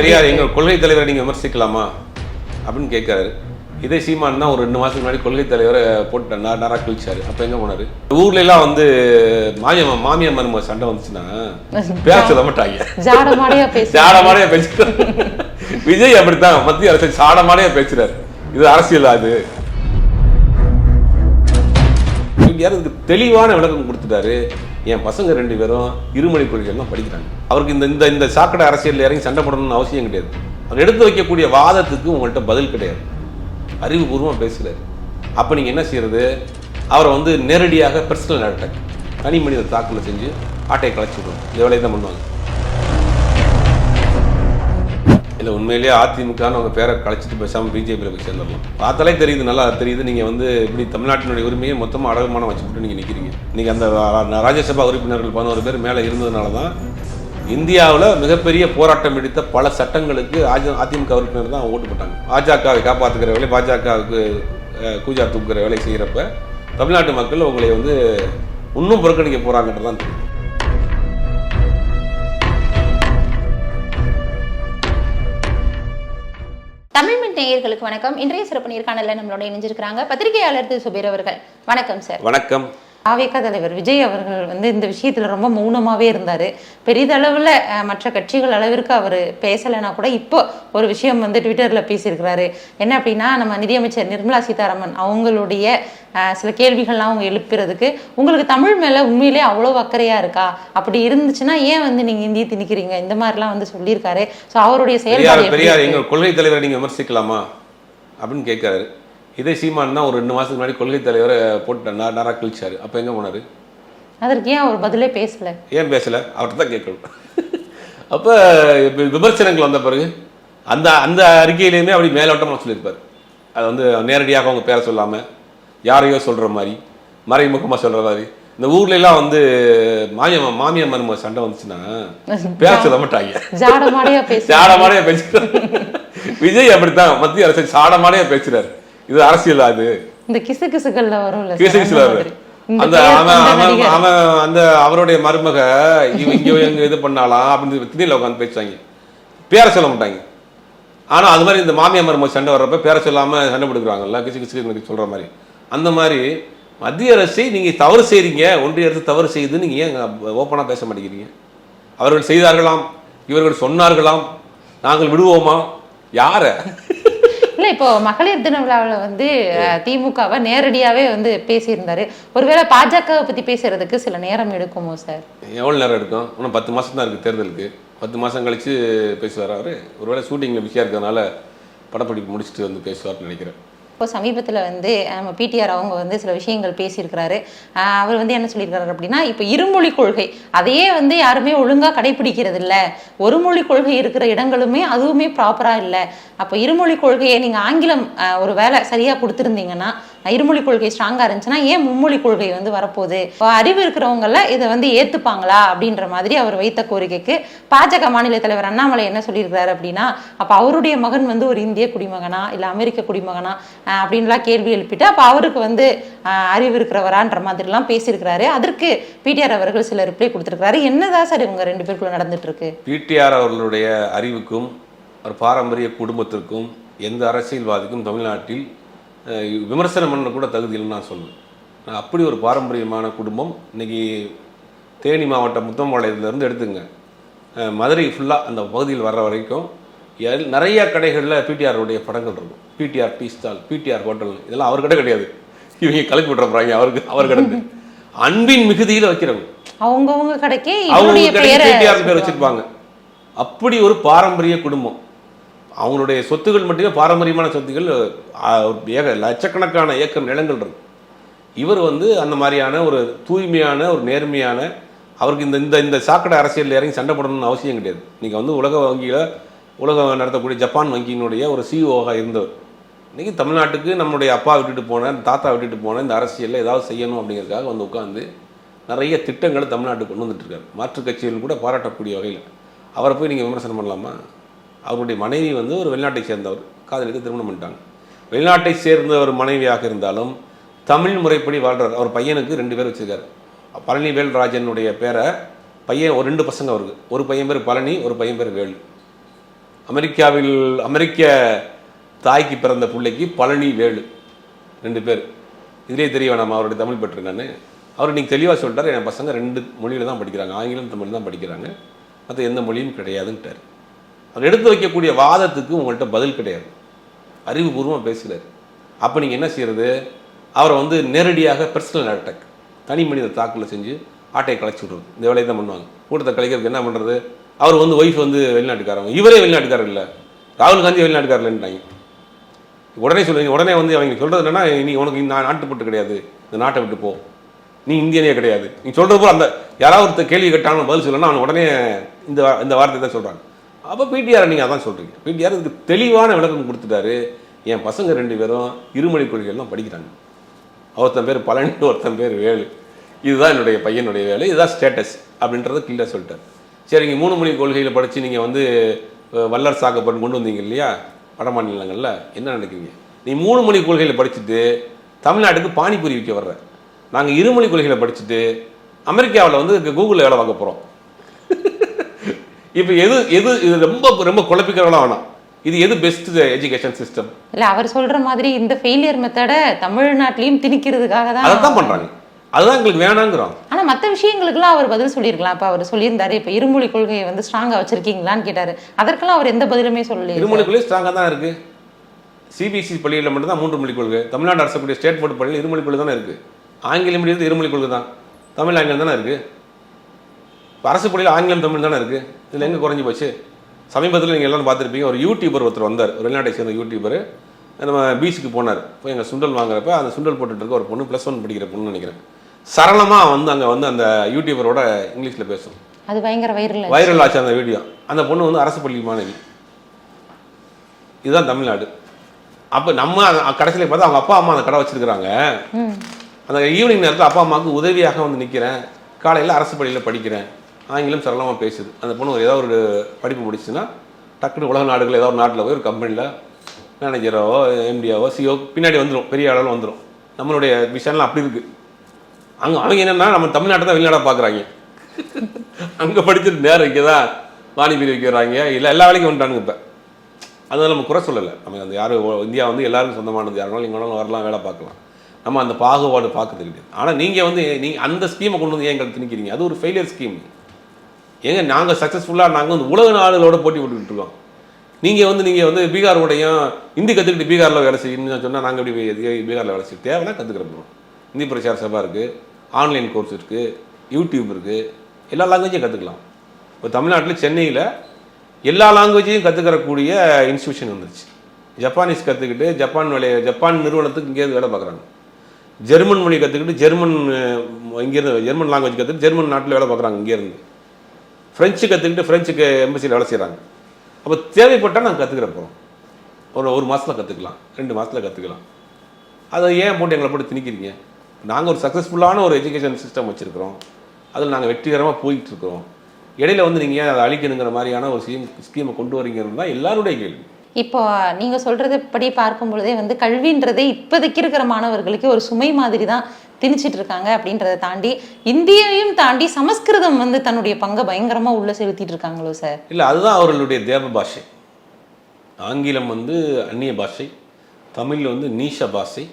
பெரியார் எங்கள் கொள்கை தலைவரை நீங்கள் விமர்சிக்கலாமா? அப்படின்னு கேட்குறாரு. இதே சீமான் தான் ஒரு ரெண்டு மாதத்துக்கு முன்னாடி கொள்கை தலைவரை போட்டு நாரா கிழிச்சாரு அப்போ எங்கே போனாரு? ஊர்ல எல்லாம் வந்து மாமியா மாமியார் மருமக சண்டை வந்துச்சுன்னா பேச சொல்ல மாட்டாங்க ஜாடமாடையா பேசுறாரு விஜய் அப்படித்தான். மத்திய அரசு சாடமாடையா பேசுறாரு. இது அரசியல் அது. யாரும் இதுக்கு தெளிவான விளக்கம் கொடுத்துட்டாரு. என் பசங்க ரெண்டு பேரும் இருமொழி கொள்கைகள் தான் படிக்கிறாங்க. அவருக்கு இந்த இந்த இந்த சாக்கடை அரசியல் இறங்கி சண்டை போடணும்னு அவசியம் கிடையாது. அவர் எடுத்து வைக்கக்கூடிய வாதத்துக்கு உங்கள்கிட்ட பதில் கிடையாது. அறிவுபூர்வமாக பேசுகிறாரு. அப்போ நீங்கள் என்ன செய்யறது? அவரை வந்து நேரடியாக பர்சனல் அட்டாக் தனி மனித தாக்குதல் செஞ்சு ஆட்டையை கலைச்சி விடணும் இந்த வேலையை தான் பண்ணுவாங்க. இல்லை உண்மையிலேயே அதிமுகன்னு அவங்க பேரை கழிச்சிட்டு பேசாமல் பிஜேபியில் போய் சேர்ந்துடலாம். பார்த்தாலே தெரியுது நல்லா தெரியுது. நீங்கள் வந்து இப்படி தமிழ்நாட்டினுடைய உரிமையை மொத்தமாக அடகுமானம் வச்சுக்கிட்டு நீங்கள் நிற்கிறீங்க நீங்கள் அந்த ராஜ்யசபா உறுப்பினர்கள் பதினோரு பேர் மேலே இருந்ததுனால தான் இந்தியாவில் மிகப்பெரிய போராட்டம் எடுத்த பல சட்டங்களுக்கு அதிமுக உறுப்பினர் தான் ஓட்டு போட்டாங்க. பாஜகவை காப்பாற்றுக்கிற வேலை பாஜகவுக்கு கூஜா தூக்குற வேலை செய்கிறப்ப தமிழ்நாட்டு மக்கள் உங்களை வந்து இன்னும் புறக்கணிக்க போகிறாங்கன்றது தான் தெரியும் தமிழ் மின் நேயர்களுக்கு வணக்கம். இன்றைய சிறப்பு நேர்காணல நம்மளோட இணைஞ்சிருக்கிறாங்க பத்திரிகையாளர் திரு சுபீர் அவர்கள். வணக்கம் சார். வணக்கம். ஆவேக தலைவர் விஜய் அவர்கள் வந்து இந்த விஷயத்துல ரொம்ப மௌனமாவே இருந்தாரு. பெரிதளவுல மற்ற கட்சிகள் அளவிற்கு அவர் பேசலைன்னா கூட இப்போ ஒரு விஷயம் வந்து ட்விட்டர்ல பேசியிருக்கிறாரு. என்ன அப்படின்னா நம்ம நிதியமைச்சர் நிர்மலா சீதாராமன் அவங்களுடைய அஹ், சில கேள்விகள்லாம் அவங்க எழுப்புறதுக்கு உங்களுக்கு தமிழ் மேல உண்மையிலே அவ்வளோ அக்கறையா இருக்கா? அப்படி இருந்துச்சுன்னா ஏன் வந்து நீங்க இந்திய திணிக்கிறீங்க? இந்த மாதிரிலாம் வந்து சொல்லியிருக்காரு. ஸோ அவருடைய செயல்பாடு கொள்கை தலைவரை நீங்கள் விமர்சிக்கலாமா? அப்படின்னு கேட்குறாரு. இதே சீமான் தான் ஒரு ரெண்டு மாதத்துக்கு முன்னாடி கொள்கை தலைவரை போட்டு நாரா கிழிச்சாரு. அப்போ எங்கே போனார்? அதற்கு ஏன் அவர் பதிலே பேசல? ஏன் பேசலை? அவர்கிட்ட தான் கேட்கணும். அப்போ விமர்சனங்கள் வந்த பிறகு அந்த அந்த அறிக்கையிலையுமே அப்படி மேலோட்டமாக சொல்லியிருப்பார். அது வந்து நேரடியாக அவங்க பேரை சொல்லாமல் யாரையோ சொல்கிற மாதிரி மறைமுகமாக சொல்கிற மாதிரி. இந்த ஊர்ல எல்லாம் வந்து மாமியா மாமியார் மருமக சண்டை வந்துச்சுன்னா சொல்ல மாட்டாங்க ஜாடமாடையா பேசி சாடமாடையா பேசுறாரு விஜய் அப்படித்தான் மத்திய அரசு சாடமாடையா பேசுறாரு. இது அரசியல் அது. இந்த கிசு கிசுகள்ல வரும்ல கிசு அந்த கிசுல. இந்த அந்த அவன் அவன். அவன் அந்த அவருடைய மருமக இவன் இங்க எங்க இது பண்ணாலாம் அப்படின்னு திடீர்ல உட்காந்து பேசுவாங்க. பேரை சொல்ல மாட்டாங்க. ஆனா அது மாதிரி இந்த மாமியார் மருமக சண்டை வர்றப்ப பேரை சொல்லாம சண்டை போட்டுக்கிறாங்கல்ல கிசு கிசு சொல்ற மாதிரி. அந்த மாதிரி மத்திய அரசை நீங்க தவறு செய்றீங்க ஒன்றிய அரசு தவறு செய்யுது நீங்க ஏன் ஓப்பனா பேச மாட்டேங்கிறீங்க? அவர்கள் செய்தார்களாம் இவர்கள் சொன்னார்களாம் நாங்கள் விடுவோமா? யார? இல்ல இப்போ மகளிர் தின விழாவுல வந்து திமுகவை நேரடியாவே வந்து பேசியிருந்தாரு. ஒருவேளை பாஜகவை பத்தி பேசுறதுக்கு சில நேரம் எடுக்குமோ சார்? எவ்வளோ நேரம் எடுக்கும்? இன்னும் பத்து மாதம் தான் இருக்குது தேர்தலுக்கு. பத்து மாதம் கழித்து பேசுவார் அவர். ஒருவேளை ஷூட்டிங்கில் பிஸியாக இருக்கிறதுனால படப்பிடிப்பு முடிச்சுட்டு வந்து பேசுவார்னு நினைக்கிறேன். இப்போ சமீபத்தில் வந்து நம்ம பிடிஆர் அவங்க வந்து சில விஷயங்கள் பேசியிருக்கிறாரு. அவர் வந்து என்ன சொல்லியிருக்காரு அப்படின்னா இப்போ இருமொழி கொள்கை. அதையே வந்து யாருமே ஒழுங்காக கடைபிடிக்கிறது இல்லை ஒரு மொழி கொள்கை இருக்கிற இடங்களுமே அதுவுமே ப்ராப்பராக இல்லை. அப்போ இருமொழி கொள்கையை நீங்கள் ஆங்கிலம் ஒரு வேலை சரியாக கொடுத்துருந்தீங்கன்னா இருமொழி கொள்கை ஸ்ட்ராங்காக இருந்துச்சுன்னா ஏன் மும்மொழி கொள்கை வந்து வரப்போகுது? இப்போ அறிவு இருக்கிறவங்கள இதை வந்து ஏற்றுப்பாங்களா அப்படின்ற மாதிரி அவர் வைத்த கோரிக்கைக்கு பாஜக மாநில தலைவர் அண்ணாமலை என்ன சொல்லியிருக்கிறாரு அப்படின்னா அப்போ அவருடைய மகன் வந்து ஒரு இந்திய குடிமகனா? இல்லை அமெரிக்க குடிமகனா? அப்படின்லாம் கேள்வி எழுப்பிட்டு அப்போ அவருக்கு வந்து அறிவு இருக்கிறவரான்ற மாதிரிலாம் பேசியிருக்கிறாரு. அதற்கு பிடிஆர் அவர்கள் சில ரிப்ளை கொடுத்துருக்காரு என்னதான் சார் இவங்க ரெண்டு பேருக்குள்ள நடந்துட்டு இருக்கு பிடிஆர் அவர்களுடைய அறிவுக்கும் ஒரு பாரம்பரிய குடும்பத்திற்கும் எந்த அரசியல்வாதிக்கும் தமிழ்நாட்டில் விமர்சனம் பண்ண கூட தகுதி இல்லைன்னு நான் சொல்லுவேன் அப்படி ஒரு பாரம்பரியமான குடும்பம் இன்னைக்கு தேனி மாவட்டம் முத்தம்பாளையத்துலேருந்து எடுத்துங்க. மதுரை ஃபுல்லாக அந்த பகுதியில் வர்ற வரைக்கும் நிறைய கடைகளில் பிடிஆருடைய படங்கள் இருக்கும். P T R tea stall P T R hotel இதெல்லாம் அவர் கடை கிடையாது. இவங்க கலக்கி விட்டுற போகிறாங்க அவருக்கு அவர் கடை அன்பின் மிகுதியில் வைக்கிறவங்க. அவங்கவங்க கடைக்கே அவங்க பேர் வச்சிருப்பாங்க. அப்படி ஒரு பாரம்பரிய குடும்பம். அவங்களுடைய சொத்துகள் மட்டுமே பாரம்பரியமான சொத்துகள் ஏக லட்சக்கணக்கான ஏக்கர் நிலங்கள் இருக்கு இவர் வந்து அந்த மாதிரியான ஒரு தூய்மையான ஒரு நேர்மையான அவருக்கு இந்த இந்த இந்த சாக்கடை அரசியலில் இறங்கி சண்டை போடணும்னு அவசியம் கிடையாது. நீங்கள் வந்து உலக வங்கியில் உலகம் நடத்தக்கூடிய ஜப்பான் வங்கியினுடைய ஒரு சிஇஓவாக இருந்தவர். இன்றைக்கி தமிழ்நாட்டுக்கு நம்மளுடைய அப்பா விட்டுட்டு போன தாத்தா விட்டுட்டு போன இந்த அரசியலில் ஏதாவது செய்யணும் அப்படிங்கிறதுக்காக வந்து உட்காந்து நிறைய திட்டங்களை தமிழ்நாட்டுக்கு கொண்டு வந்துட்டுருக்காரு மாற்றுக் கட்சிகள் கூட பாராட்டக்கூடிய வகையில். அவரை போய் நீங்கள் விமர்சனம் பண்ணலாமா? அவருடைய மனைவி வந்து ஒரு வெளிநாட்டை சேர்ந்தவர். காதலிக்கு திருமணம் பண்ணிட்டாங்க. வெளிநாட்டை சேர்ந்த ஒரு மனைவியாக இருந்தாலும் தமிழ் முறைப்படி வாழ்றார். அவர் பையனுக்கு ரெண்டு பேர் வச்சுருக்காரு. பழனி வேல்ராஜனுடைய பேரை பையன் ஒரு ரெண்டு பசங்க அவருக்கு. ஒரு பையன் பேர் பழனி ஒரு பையன் பேர் வேலு. அமெரிக்காவில் அமெரிக்க தாய்க்கு பிறந்த பிள்ளைக்கு பழனி வேலு. ரெண்டு பேர். இதிலே தெரிய வேணாமா அவருடைய தமிழ் பற்று நான் அவர் நீங்கள் தெளிவாக சொல்லிட்டார் என் பசங்க ரெண்டு மொழியில் தான் படிக்கிறாங்க. ஆங்கிலம் தமிழ் தான் படிக்கிறாங்க. மற்ற எந்த மொழியும் கிடையாதுன்ட்டார். அவர் எடுத்து வைக்கக்கூடிய வாதத்துக்கு உங்கள்கிட்ட பதில் கிடையாது. அறிவுபூர்வமாக பேசுகிறார் அப்போ நீங்கள் என்ன செய்கிறது அவரை வந்து நேரடியாக பர்சனல் அட்டாக் தனி மனித தாக்கலை செஞ்சு ஆட்டையை கலைச்சி விட்றது. இந்த வேலையை தான் பண்ணுவாங்க. கூட்டத்தை கலைக்கிறதுக்கு என்ன பண்ணுறது அவர் வந்து ஒய்ஃப் வந்து வெளிநாட்டுக்காரங்க இவரே வெளிநாட்டுக்காரர் இல்லை. ராகுல் காந்தி வெளிநாட்டுக்காரர் இல்லைன்ட்டாங்க உடனே சொல்லுவீங்க உடனே வந்து அவங்க சொல்கிறது என்னன்னா நீ உனக்கு நான் நாட்டுப்பட்டு கிடையாது. இந்த நாட்டை விட்டு போ. நீ இந்தியனே கிடையாது. நீ சொல்கிறது போல் அந்த யாராவது ஒருத்தர் கேள்வி கேட்டாலும் பதில் சொல்லணும்னா அவன் உடனே இந்த இந்த வார்த்தை தான் சொல்கிறாங்க அப்போ பிடிஆர் நீங்கள் அதான் சொல்கிறீங்க பிடிஆர் இதுக்கு தெளிவான விளக்கம் கொடுத்துட்டாரு. என் பசங்க ரெண்டு பேரும் இருமொழி கொள்கைகள்லாம் படிக்கிறாங்க. ஒருத்தன் பேர் பழனி ஒருத்தன் பேர் வேலு. இதுதான் என்னுடைய பையனுடைய வேலை இதுதான் ஸ்டேட்டஸ் அப்படின்றத கிளியராக சொல்லிட்டார். சரி நீங்கள் மூணு மொழி கொள்கையில் படித்து நீங்கள் வந்து வல்லர் வல்லரசு ஆக்கப்பட்டு கொண்டு வந்தீங்க இல்லையா? வட மாநிலங்களில் என்ன நினைக்கிறீங்க நீ மூணு மொழி கொள்கையில் படிச்சுட்டு தமிழ்நாட்டுக்கு பானிபூரி விற்க வர்ற. நாங்கள் இருமொழி கொள்கையில் படிச்சுட்டு அமெரிக்காவில் வந்து கூகுளில் வேலை பார்க்க போகிறோம் இப்போ எது எது இது ரொம்ப ரொம்ப குழப்பிக்கிறவங்களாம் வேணாம் இது எது பெஸ்ட் எஜுகேஷன் சிஸ்டம் இல்ல அவர் சொல்ற மாதிரி இந்த ஃபெயிலியர் மெத்தட தமிழ்நாட்டிலையும் திணிக்கிறதுக்காக அதை தான். தான் பண்ணுறாங்க அதுதான் எங்களுக்கு வேணாங்கிறோம். ஆனா மத்த விஷயங்களுக்கெல்லாம் அவர் பதில் சொல்லியிருக்கலாம். இப்ப அவர் சொல்லியிருந்தாரு இப்ப இருமொழி கொள்கையை வந்து ஸ்ட்ராங்கா வச்சிருக்கீங்களான்னு கேட்டாரு. அதற்கெல்லாம் அவர் எந்த பதிலுமே சொல்லலையே. இருமொழி கொள்கை ஸ்ட்ராங்காக தான் இருக்கு. சிபிஎஸ்சி பள்ளியில் மட்டும் தான் மூன்று மொழி கொள்கை. தமிழ்நாடு அரசு ஸ்டேட் போர்டு பள்ளியில் இருமொழி கொள்கை தானே இருக்கு. ஆங்கிலம் மீடியத்தில் இருமொழி கொள்கை தான். தமிழ் ஆங்கிலம் தானே இருக்கு. அரசு பள்ளியில் ஆங்கிலம் தமிழ் தானே இருக்கு? இதில் எங்கே குறைஞ்சி போச்சு? சமீபத்தில் நீங்கள் எல்லாரும் பார்த்துருப்பீங்க ஒரு யூடியூபர் ஒருத்தர் வந்தார் வெளிநாட்டை சேர்ந்த யூடியூபர் நம்ம பீச்சுக்கு போனார். போய் எங்கள் சுண்டல் வாங்குறப்ப அந்த சுண்டல் போட்டுட்டு இருக்க ஒரு பொண்ணு ப்ளஸ் ஒன் படிக்கிற பொண்ணு நினைக்கிறேன். சரளமாக வந்து அங்கே வந்து அந்த யூடியூபரோட இங்கிலீஷில் பேசும். அது பயங்கர வைரல் வைரல் ஆச்சு அந்த வீடியோ அந்த பொண்ணு வந்து அரசு பள்ளி மாணவி. இதுதான் தமிழ்நாடு. அப்போ நம்ம கடைசியில் பார்த்தா அவங்க அப்பா அம்மா அந்த கடை வச்சிருக்கிறாங்க. அந்த ஈவினிங் நேரத்தில் அப்பா அம்மாவுக்கு உதவியாக வந்து நிற்கிறேன் காலையில் அரசு பள்ளியில் படிக்கிறேன். ஆங்கிலம் சரளமாக பேசுது. அந்த பொண்ணு ஒரு ஏதாவது ஒரு படிப்பு முடிச்சுன்னா டக்குனு உலக நாடுகள் ஏதாவது ஒரு நாட்டில் போய் ஒரு கம்பெனியில் மேனேஜராவோ எம்டியாவோ சிஓ பின்னாடி வந்துடும் பெரிய அளவில் வந்துடும் நம்மளுடைய விஷயம்லாம் அப்படி இருக்குது அங்கே அவங்க என்னென்னா நம்ம தமிழ்நாட்டை தான் வெளிநாடாக பார்க்குறாங்க. அங்கே படிச்சுட்டு நேரம் இங்கே தான் வாணிபீர் வைக்கிறாங்க இல்லை எல்லா வேலைக்கும் வந்துட்டானுங்க இப்போ. அதனால நம்ம குறை சொல்லலை. நம்ம அந்த யாரும் இந்தியா வந்து எல்லாருக்கும் சொந்தமானது யாருனாலும் இங்கே வேணாலும் வரலாம் வேலை பார்க்கலாம். நம்ம அந்த பாகுபாடு பார்க்கறது கிடையாது ஆனால் நீங்கள் வந்து நீங்கள் அந்த ஸ்கீமை கொண்டு வந்து ஏன் எங்களுக்கு நிற்கிறீங்க அது ஒரு ஃபெயிலியர் ஸ்கீம் ஏங்க நாங்கள் சக்ஸஸ்ஃபுல்லாக நாங்கள் வந்து உலக நாடுகளோட போட்டி போட்டுக்கிட்டு இருக்கோம். நீங்கள் வந்து நீங்கள் வந்து பீகாரோடையும் ஹிந்தி கற்றுக்கிட்டு பீகாரில் வேலை செய்யணும்னு சொன்னால் நாங்கள் எப்படி பீகாரில் வேலை செய்ய தேவைன்னா கற்றுக்கிறோம் ஹிந்தி பிரச்சார சபா இருக்குது ஆன்லைன் கோர்ஸ் இருக்குது யூடியூப் இருக்குது எல்லா லாங்குவேஜையும் கற்றுக்கலாம் இப்போ தமிழ்நாட்டில் சென்னையில் எல்லா லாங்குவேஜையும் கற்றுக்கிறக்கூடிய இன்ஸ்டியூஷன் வந்துருச்சு. ஜப்பானீஸ் கற்றுக்கிட்டு ஜப்பான் வேலையை ஜப்பான் நிறுவனத்துக்கு இங்கேயிருந்து வேலை பார்க்குறாங்க. ஜெர்மன் மொழி கற்றுக்கிட்டு ஜெர்மன் இங்கேருந்து ஜெர்மன் லாங்குவேஜ் கற்றுக்கிட்டு ஜெர்மன் நாட்டில் வேலை பார்க்குறாங்க இங்கேருந்து ஃப்ரெஞ்சு கற்றுக்கிட்டு ஃப்ரெஞ்சுக்கு எம்பசியில் வேலை செய்கிறாங்க அப்போ தேவைப்பட்டால் நாங்கள் கற்றுக்கிற போகிறோம் ஒரு ஒரு மாதத்தில் கற்றுக்கலாம் ரெண்டு மாதத்தில் கற்றுக்கலாம் அதை ஏன் போட்டு எங்களை போட்டு திணிக்கிறீங்க? நாங்கள் ஒரு சக்ஸஸ்ஃபுல்லான ஒரு எஜுகேஷன் சிஸ்டம் வச்சுருக்கிறோம். அதில் நாங்கள் வெற்றிகரமாக போயிட்டு இருக்கிறோம் இடையில வந்து நீங்கள் ஏன் அதை அழிக்கணுங்கிற மாதிரியான ஒரு ஸ்கீம் ஸ்கீமை கொண்டு வரீங்கிறது தான் எல்லாருடைய கேள்வி. இப்போ நீங்கள் சொல்கிறது படி பார்க்கும் பொழுதே வந்து கல்வின்றதே இப்போதைக்கு இருக்கிற மாணவர்களுக்கு ஒரு சுமை மாதிரி தான் திணிச்சிட்டு இருக்காங்க அப்படின்றத தாண்டி இந்தியையும் தாண்டி சமஸ்கிருதம் வந்து தன்னுடைய பங்கை பயங்கரமா உள்ள செலுத்திட்டு இருக்காங்களோ சார்? இல்லை அதுதான் அவர்களுடைய தேவ பாஷை. ஆங்கிலம் வந்து அந்நிய பாஷை தமிழ் வந்து நீஷ பாஷை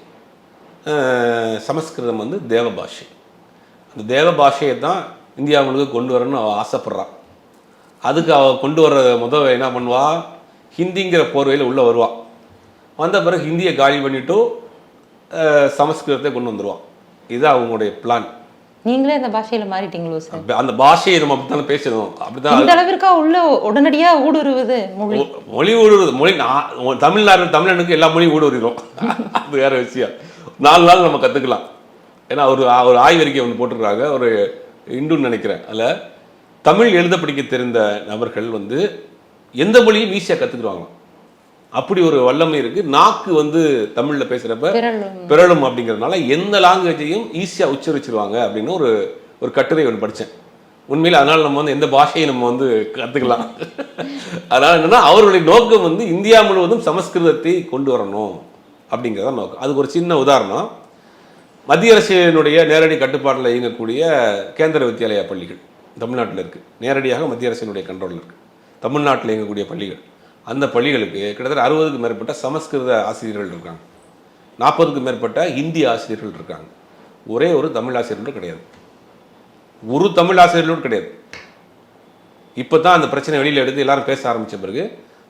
சமஸ்கிருதம் வந்து தேவ பாஷை. அந்த தேவ பாஷையை தான் இந்தியாவுக்கு கொண்டு வரணும்னு அவள் ஆசைப்பட்றான் அதுக்கு அவள் கொண்டு வர முதல் என்ன பண்ணுவா? ஹிந்திங்கிற போர்வையில் உள்ளே வருவான் வந்த பிறகு ஹிந்தியை காலி பண்ணிவிட்டு சமஸ்கிருதத்தை கொண்டு வந்துடுவான் இது அவங்களுடைய பிளான் நீங்களே அந்த பாஷையில மாறிட்டீங்களோ சார் அந்த பாஷையை நம்ம அப்படி தானே பேசணும் அப்படிதான் இந்த அளவிற்கா உள்ள உடனடியா ஊடுருவுது மொழி? மொழி ஊடுருவது. மொழி நான் தமிழ்நாடு தமிழனுக்கு எல்லா மொழியும் ஊடுருவிடும் அது வேற விஷயம். நாலு நாள் நம்ம கற்றுக்கலாம் ஏன்னா ஒரு ஒரு ஆய்வறிக்கை ஒன்று போட்டிருக்காங்க. ஒரு இண்டுன்னு நினைக்கிறேன். அதில் தமிழ் எழுத படிக்க தெரிந்த நபர்கள் வந்து எந்த மொழியும் ஈஸியாக கற்றுக்குறாங்க அப்படி ஒரு வல்லமை இருக்கு. நாக்கு வந்து தமிழில் பேசுகிறப்ப பிறழும். அப்படிங்கிறதுனால எந்த லாங்குவேஜையும் ஈஸியாக உச்சரிச்சிருவாங்க அப்படின்னு ஒரு ஒரு கட்டுரை ஒன்று படித்தேன் உண்மையில் அதனால நம்ம வந்து எந்த பாஷையை நம்ம வந்து கற்றுக்கலாம் அதனால என்னன்னா அவர்களுடைய நோக்கம் வந்து இந்தியா முழுவதும் சமஸ்கிருதத்தை கொண்டு வரணும் அப்படிங்கிறத நோக்கம். அதுக்கு ஒரு சின்ன உதாரணம். மத்திய அரசினுடைய நேரடி கட்டுப்பாட்டில் இயங்கக்கூடிய கேந்திர வித்யாலயா பள்ளிகள் தமிழ்நாட்டில் இருக்குது நேரடியாக மத்திய அரசினுடைய கண்ட்ரோலில் இருக்குது தமிழ்நாட்டில் இயங்கக்கூடிய பள்ளிகள். அந்த பள்ளிகளுக்கு கிட்டத்தட்ட அறுபதுக்கு மேற்பட்ட சமஸ்கிருத ஆசிரியர்கள் இருக்காங்க. நாற்பதுக்கு மேற்பட்ட ஹிந்தி ஆசிரியர்கள் இருக்காங்க. ஒரே ஒரு தமிழ் ஆசிரியர்கள் கிடையாது. ஒரு தமிழ் ஆசிரியர்களும் கிடையாது. இப்போ தான் அந்த பிரச்சனை வெளியில் எடுத்து எல்லாரும் பேச ஆரம்பிச்ச பிறகு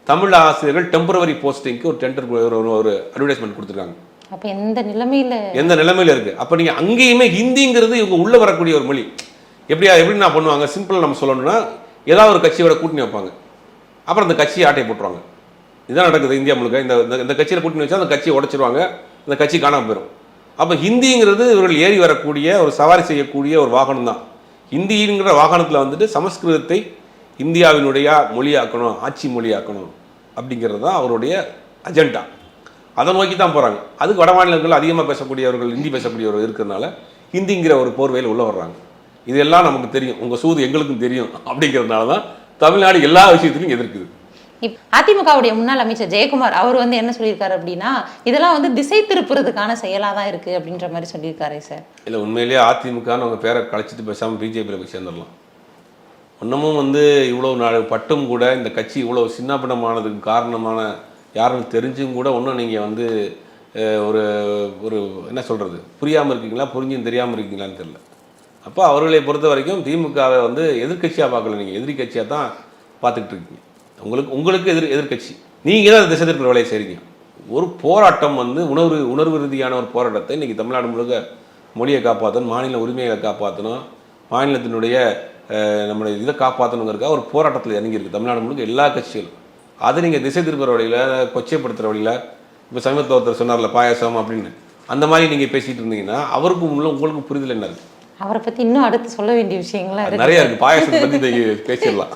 தமிழ் ஆசிரியர்கள் டெம்பரவரி போஸ்டிங்க்கு ஒரு டெண்டர் ஒரு ஒரு அட்வர்டைஸ்மெண்ட் கொடுத்துருக்காங்க. அப்ப எந்த நிலைமையில? எந்த நிலைமையில இருக்கு? அப்ப நீங்க அங்கேயுமே ஹிந்திங்கிறது இவங்க உள்ள வரக்கூடிய ஒரு மொழி. எப்படியா எப்படி நான் பண்ணுவாங்க? சிம்பிளா நம்ம சொல்லணும்னா ஏதாவது ஒரு கட்சியோட கூட்டணி வைப்பாங்க. அப்புறம் அந்த கட்சியை ஆட்டை போட்டுருவாங்க. இதுதான் நடக்குது இந்தியா முழுக்க. இந்த இந்த- கட்சியில் கூட்டணி வச்சா அந்த கட்சியை உடச்சிருவாங்க. அந்த கட்சி காணாம போயிடும் அப்போ ஹிந்திங்கிறது இவர்கள் ஏறி வரக்கூடிய ஒரு சவாரி செய்யக்கூடிய ஒரு வாகனம் தான் ஹிந்திங்கிற வாகனத்தில் வந்துட்டு சமஸ்கிருதத்தை இந்தியாவினுடைய மொழியாக்கணும் ஆட்சி மொழியாக்கணும் அப்படிங்கிறது தான் அவருடைய அஜெண்டா. அதை நோக்கி தான் போகிறாங்க அதுக்கு வட மாநிலங்கள் அதிகமாக பேசக்கூடியவர்கள் ஹிந்தி பேசக்கூடியவர்கள் இருக்கிறதுனால ஹிந்திங்கிற ஒரு போர்வையில் உள்ளே வர்றாங்க. இதெல்லாம் நமக்கு தெரியும். உங்கள் சூது எங்களுக்கும் தெரியும் அப்படிங்கிறதுனால தான் தமிழ்நாடு எல்லா விஷயத்திலையும் எதிர்க்குது. அதிமுகவுடைய முன்னாள் அமைச்சர் ஜெயக்குமார் அவர் வந்து என்ன சொல்லியிருக்காரு அப்படின்னா இதெல்லாம் வந்து திசை திருப்புறதுக்கான செயலா தான் இருக்கு அப்படின்ற மாதிரி சொல்லியிருக்காரு சார். இல்லை உண்மையிலேயே அதிமுகன்னு அவங்க பேரை கழிச்சிட்டு பேசாமல் பிஜேபியில் போய் சேர்ந்துடலாம். இன்னமும் வந்து இவ்வளோ நாள் பட்டும் கூட இந்த கட்சி இவ்வளோ சின்னப்படமானதுக்கு காரணமான யாருன்னு தெரிஞ்சும் கூட இன்னும் நீங்கள் வந்து ஒரு ஒரு என்ன சொல்கிறது புரியாமல் இருக்கீங்களா? புரிஞ்சும் தெரியாமல் இருக்கீங்களான்னு தெரியல. அப்போ அவர்களை பொறுத்த வரைக்கும் திமுகவை வந்து எதிர்க்கட்சியாக பார்க்கல நீங்கள் எதிரி கட்சியாக தான் பார்த்துக்கிட்டு இருக்கீங்க. உங்களுக்கு உங்களுக்கு எதிர் எதிர்க்கட்சி. நீங்கள் தான் திசை திருப்புற வேலையை செய்கிறீங்க ஒரு போராட்டம் வந்து உணர்வு உணர்வு ரீதியான ஒரு போராட்டத்தை இன்றைக்கி தமிழ்நாடு முழுக்க மொழியை காப்பாற்றணும் மாநில உரிமைகளை காப்பாற்றணும் மாநிலத்தினுடைய நம்முடைய இதை காப்பாற்றணுங்கிறதுக்காக ஒரு போராட்டத்தில் இறங்கியிருக்கு தமிழ்நாடு முழுக்க எல்லா கட்சிகளும். அதை நீங்கள் திசை திருப்புற வழியில் கொச்சைப்படுத்துகிற வழியில் இப்போ சமீபத்தில் ஒருத்தர் சொன்னார்ல பாயாசம் அப்படின்னு. அந்த மாதிரி நீங்கள் பேசிகிட்டு இருந்தீங்கன்னா அவருக்கும் உள்ள உங்களுக்கும் புரிதல் என்ன இருக்குது அவரை பத்தி இன்னும் அடுத்து சொல்ல வேண்டிய விஷயங்கள்லாம் நிறைய இருக்கு. பாயாசத்தை பற்றி பேசிடலாம்.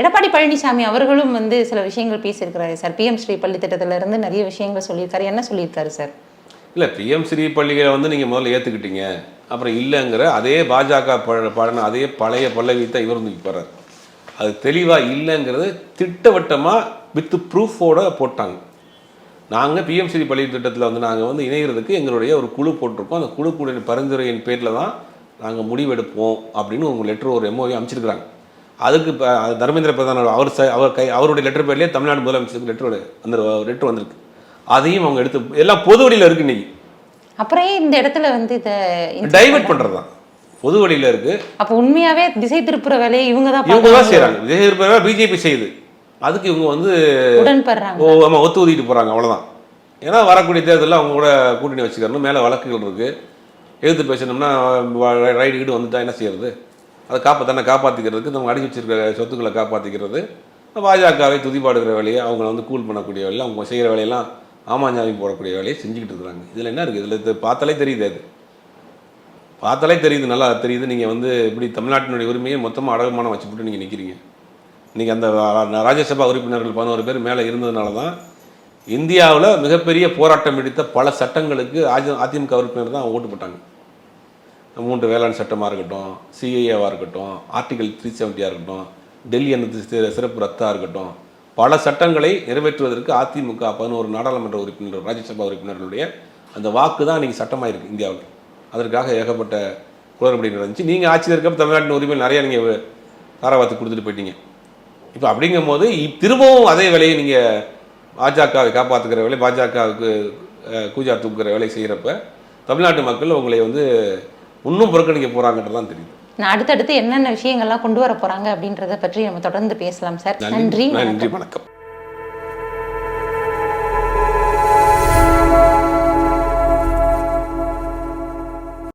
எடப்பாடி பழனிசாமி அவர்களும் வந்து சில விஷயங்கள் பேசியிருக்கிறாரு. சார் பிஎம் ஸ்ரீ பள்ளி திட்டத்துல இருந்து நிறைய விஷயங்கள் சொல்லியிருக்காரு. என்ன சொல்லியிருக்காரு சார்? இல்லை பிஎம் ஸ்ரீ பள்ளிகளை வந்து நீங்கள் முதல்ல ஏற்றுக்கிட்டீங்க அப்புறம் இல்லைங்கிற அதே பாஜக பாடின அதே பழைய பல்லவி தான் இவர் வந்து போகிறார் அது தெளிவாக இல்லைங்கிறது திட்டவட்டமாக வித் ப்ரூஃபோட போட்டாங்க. நாங்கள் பிஎம் ஸ்ரீ பள்ளி திட்டத்தில் வந்து நாங்கள் வந்து இணைகிறதுக்கு எங்களுடைய ஒரு குழு போட்டிருக்கோம். அந்த குழு கூட பரிந்துரையின் பேரில் தான் நாங்கள் முடிவெடுப்போம் அப்படின்னு உங்கள் லெட்டர் ஒரு எம்ஓவி அமைச்சிருக்கிறாங்க. அதுக்கு இப்போ தர்மேந்திர பிரதான் அவர் ச- அவர் கை அவருடைய லெட்டர் பேர்லேயே தமிழ்நாடு முதலமைச்சருக்கு லெட்டர் அந்த லெட்டர் வந்திருக்கு. அதையும் அவங்க எடுத்து எல்லாம் பொது வழியில் இருக்கு இன்னைக்கு. அப்புறம் இந்த இடத்துல வந்து இதை டைவர்ட் பண்றது தான் பொது வழியில் இருக்கு. அப்போ உண்மையாவே திசை திருப்புற வேலையை இவங்க தான் இவங்க தான். செய்கிறாங்க விஜய் இருப்பவரை பிஜேபி செய்யுது. அதுக்கு இவங்க வந்து உடன்படுறாங்க. ஓ ஆமாம் ஒத்து ஊதிட்டு போகிறாங்க அவ்வளோதான் ஏன்னா வரக்கூடிய தேர்தலில் அவங்க கூட கூட்டணி வச்சுக்கணும். மேலே வழக்குகள் இருக்குது எழுத்து பேசணும்னா ரைடு கீடு வந்துட்டா என்ன செய்யறது? அதை காப்பாற்றானே காப்பாற்றிக்கிறதுக்கு நம்ம அடிச்சு வச்சிருக்கிற சொத்துக்களை காப்பாற்றிக்கிறது பாஜகவை துதிப்பாடுகிற வேலையை அவங்கள வந்து கூல் பண்ணக்கூடிய வேலையை அவங்க செய்கிற வேலையெல்லாம் ஆமாஞ்சாமி போடக்கூடிய வேலையை செஞ்சுக்கிட்டு இருக்கிறாங்க. இதில் என்ன இருக்குது இதில் பார்த்தாலே தெரியுது அது. பார்த்தாலே தெரியுது நல்லா தெரியுது. நீங்கள் வந்து இப்படி தமிழ்நாட்டினுடைய உரிமையை மொத்தமாக அடகுமானம் வச்சுப்பட்டு நீங்கள் நிற்கிறீங்க இன்னைக்கு அந்த ராஜ்யசபா உறுப்பினர்கள் பதினோரு பேர் மேலே இருந்ததுனால தான் இந்தியாவில் மிகப்பெரிய போராட்டம் எடுத்த பல சட்டங்களுக்கு அதி- அதிமுக உறுப்பினர் தான் ஓட்டு போட்டாங்க. மூன்று வேளாண் சட்டமாக இருக்கட்டும் சிஐஏவாக இருக்கட்டும் ஆர்டிகல் த்ரீ செவன்ட்டியாக இருக்கட்டும் டெல்லி அந்த சிறப்பு ரத்தாக இருக்கட்டும் பல சட்டங்களை நிறைவேற்றுவதற்கு அதிமுக பதினோரு நாடாளுமன்ற உறுப்பினர் ராஜ்யசபா உறுப்பினர்களுடைய அந்த வாக்கு தான் நீங்கள் சட்டமாக இருக்குது இந்தியாவில் அதற்காக ஏகப்பட்ட குளறுபடி நடந்துச்சு. நீங்கள் ஆட்சியில் இருக்கப்ப தமிழ்நாட்டின் உரிமை நிறையா நீங்கள் தாராவாத்துக்கு கொடுத்துட்டு போயிட்டீங்க. இப்போ அப்படிங்கும்போது போது திரும்பவும் அதே வேலையை நீங்கள் பாஜகவை காப்பாற்றுக்கிற வேலை பாஜகவுக்கு கூஜா தூக்குற வேலை செய்கிறப்ப தமிழ்நாட்டு மக்கள் உங்களை வந்து இன்னும் புறக்கணிக்க போகிறாங்கன்றது தான் தெரியுது. நான் அடுத்தடுத்து என்னென்ன விஷயங்கள்லாம் கொண்டு வர போறாங்க அப்படின்றத பற்றி நம்ம தொடர்ந்து பேசலாம் சார். நன்றி. நன்றி வணக்கம்.